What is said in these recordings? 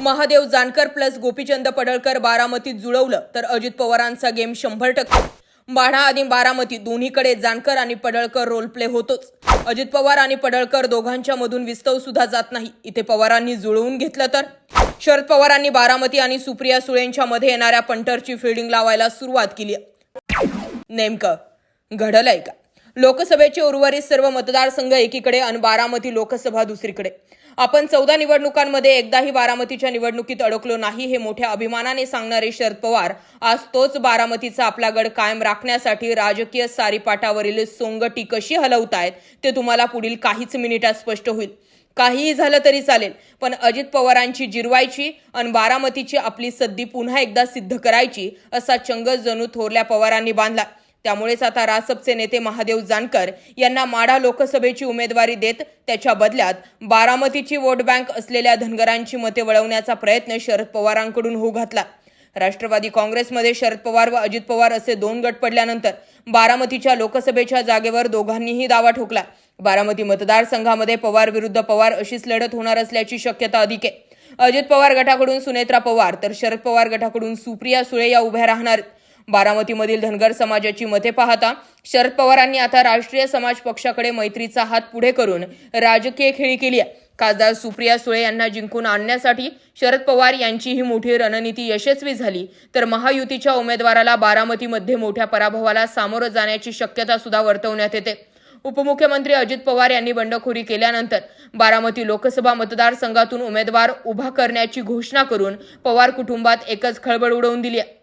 Mahadev Jankar plus Gopichand Padalkar बारामतीत जुळवलं तर अजित पवारांचा गेम शंभर टक्के. बाढा आणि बारामती दोन्हीकडे जानकर आणि पडळकर रोल प्ले होतोच. अजित पवार आणि पडळकर दोघांच्या मधून विस्तव सुद्धा जात नाही. इथे पवारांनी जुळवून घेतलं तर. शरद पवारांनी बारामती आणि सुप्रिया सुळेंच्या मध्ये येणाऱ्या पंटरची फिल्डिंग लावायला सुरुवात केली. नेमकं घडलंय का? लोकसभेचे उर्वरित सर्व मतदारसंघ एकीकडे आणि बारामती लोकसभा दुसरीकडे. आपण चौदा निवडणुकांमध्ये एकदाही बारामतीच्या निवडणुकीत अडकलो नाही हे मोठ्या अभिमानाने सांगणारे शरद पवार आज तोच बारामतीचा आपला गड कायम राखण्यासाठी राजकीय सारीपाटावरील सोंगटी कशी हलवतायत ते तुम्हाला पुढील काहीच मिनिटात स्पष्ट होईल. काहीही झालं तरी चालेल पण अजित पवारांची जिरवायची आणि बारामतीची आपली सद्दी पुन्हा एकदा सिद्ध करायची असा चंग जणू थोरल्या पवारांनी बांधला. त्यामुळेच आता रासपचे नेते महादेव जानकर यांना माढा लोकसभेची उमेदवारी देत त्याच्या बदल्यात बारामतीची वोट बँक असलेल्या धनगरांची मते वळवण्याचा प्रयत्न शरद पवारांकडून होऊ घातला. राष्ट्रवादी काँग्रेसमध्ये शरद पवार व अजित पवार असे दोन गट पडल्यानंतर बारामतीच्या लोकसभेच्या जागेवर दोघांनीही दावा ठोकला. बारामती मतदारसंघामध्ये पवार विरुद्ध पवार अशीच लढत होणार असल्याची शक्यता अधिक आहे. अजित पवार गटाकडून सुनेत्रा पवार तर शरद पवार गटाकडून सुप्रिया सुळे या उभ्या राहणार आहेत. बारामतीमधील धनगर समाजाची मते पाहता शरद पवारांनी आता राष्ट्रीय समाज पक्षाकडे मैत्रीचा हात पुढे करून राजकीय खेळी केली आहे. खासदार सुप्रिया सुळे यांना जिंकून आणण्यासाठी शरद पवार यांची ही मोठी रणनीती यशस्वी झाली. तर महायुतीच्या उमेदवाराला बारामतीमध्ये मोठ्या पराभवाला सामोरं जाण्याची शक्यता सुद्धा वर्तवण्यात येते. उपमुख्यमंत्री अजित पवार यांनी बंडखोरी केल्यानंतर बारामती लोकसभा मतदारसंघातून उमेदवार उभा करण्याची घोषणा करून पवार कुटुंबात एकच खळबळ उडवून दिली आहे.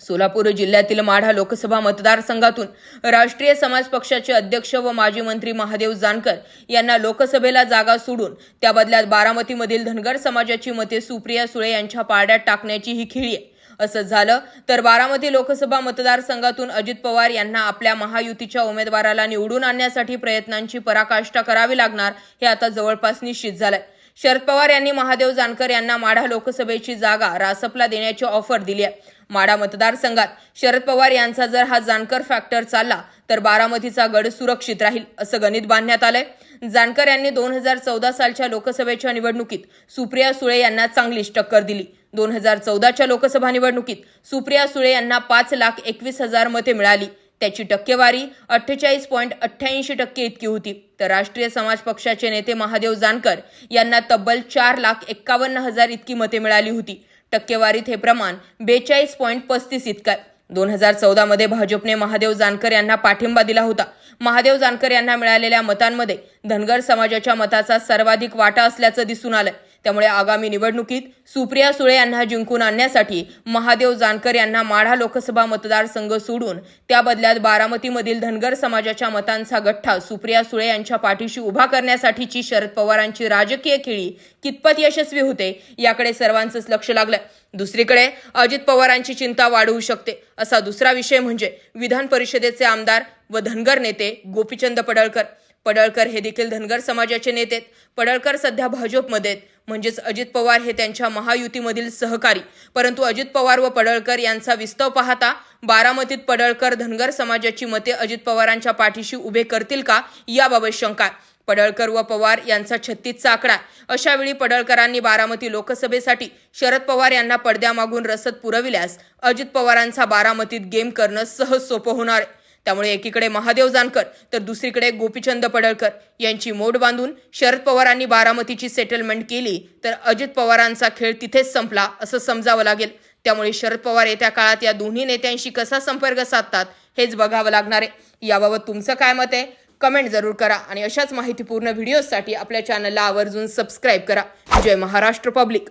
सोलापूर जिल्ह्यातील माढा लोकसभा मतदारसंघातून राष्ट्रीय समाज पक्षाचे अध्यक्ष व माजी मंत्री महादेव जानकर यांना लोकसभेला जागा सोडून त्या बदल्यात बारामतीमधील धनगर समाजाची मते सुप्रिया सुळे यांच्या पारड्यात टाकण्याची ही खिळी आहे. असं झालं तर बारामती लोकसभा मतदारसंघातून अजित पवार यांना आपल्या महायुतीच्या उमेदवाराला निवडून आणण्यासाठी प्रयत्नांची पराकाष्ठा करावी लागणार हे आता जवळपास निश्चित झालंय. शरद पवार यांनी महादेव जानकर यांना माढा लोकसभेची जागा रासपला देण्याची ऑफर दिली आहे. माढा मतदारसंघात शरद पवार यांचा जर हा जानकर फॅक्टर चालला तर बारामतीचा गड सुरक्षित राहील असं गणित बांधण्यात आलंय. जानकर यांनी दोन हजार चौदा सालच्या लोकसभेच्या निवडणुकीत सुप्रिया सुळे यांना चांगलीच टक्कर दिली. दोन हजार चौदाच्या लोकसभा निवडणुकीत सुप्रिया सुळे यांना पाच लाख एकवीस हजार मते मिळाली. त्याची टक्केवारी अठ्ठेचाळीस पॉईंट अठ्ठ्याऐंशी टक्के इतकी होती. तर राष्ट्रीय समाज पक्षाचे नेते महादेव जानकर यांना तब्बल चार लाख एक्कावन्न हजार इतकी मते मिळाली होती. टक्केवारीत हे प्रमाण बेचाळीस पॉईंट पस्तीस इतकं आहे. दोन हजार चौदामध्ये भाजपने महादेव जानकर यांना पाठिंबा दिला होता. महादेव जानकर यांना मिळालेल्या मतांमध्ये धनगर समाजाच्या मताचा सर्वाधिक वाटा असल्याचं दिसून आलं त्यामुळे आगामी निवडणुकीत सुप्रिया सुळे यांना जिंकून आणण्यासाठी महादेव जानकर यांना माढा लोकसभा मतदारसंघ सोडून त्या बदल्यात बारामतीमधील धनगर समाजाच्या मतांचा गठ्ठा सुप्रिया सुळे यांच्या पाठीशी उभा करण्यासाठीची शरद पवारांची राजकीय खेळी कितपत यशस्वी होते याकडे सर्वांचंच लक्ष लागलंय. दुसरीकडे अजित पवारांची चिंता वाढवू शकते असा दुसरा विषय म्हणजे विधान परिषदेचे आमदार व धनगर नेते गोपीचंद पडळकर. पडळकर हे देखील धनगर समाजाचे नेते पडळकर सध्या भाजपमध्ये म्हणजेच अजित पवार हे त्यांच्या महायुतीमधील सहकारी. परंतु अजित पवार व पडळकर यांचा विस्तव पाहता बारामतीत पडळकर धनगर समाजाची मते अजित पवारांच्या पाठीशी उभे करतील का? याबाबत शंका पडळकर व पवार यांचा छत्तीसचा आकडा अशावेळी पडळकरांनी बारामती लोकसभेसाठी शरद पवार यांना पडद्यामागून रसद पुरविल्यास अजित पवारांचा बारामतीत गेम करणं सहज सोपं होणार आहे. त्यामुळे एकीकडे महादेव जानकर तर दुसरीकडे गोपीचंद पडळकर यांची मोड बांधून शरद पवारांनी बारामतीची सेटलमेंट केली तर अजित पवारांचा खेळ तिथेच संपला असं समजावं लागेल. त्यामुळे शरद पवार येत्या काळात या दोन्ही नेत्यांशी कसा संपर्क साधतात हेच बघावं लागणार आहे. याबाबत तुमचं काय मत आहे? कमेंट जरूर करा आणि अशाच माहितीपूर्ण व्हिडिओसाठी आपल्या चॅनलला आवर्जून सबस्क्राईब करा. जय महाराष्ट्र पब्लिक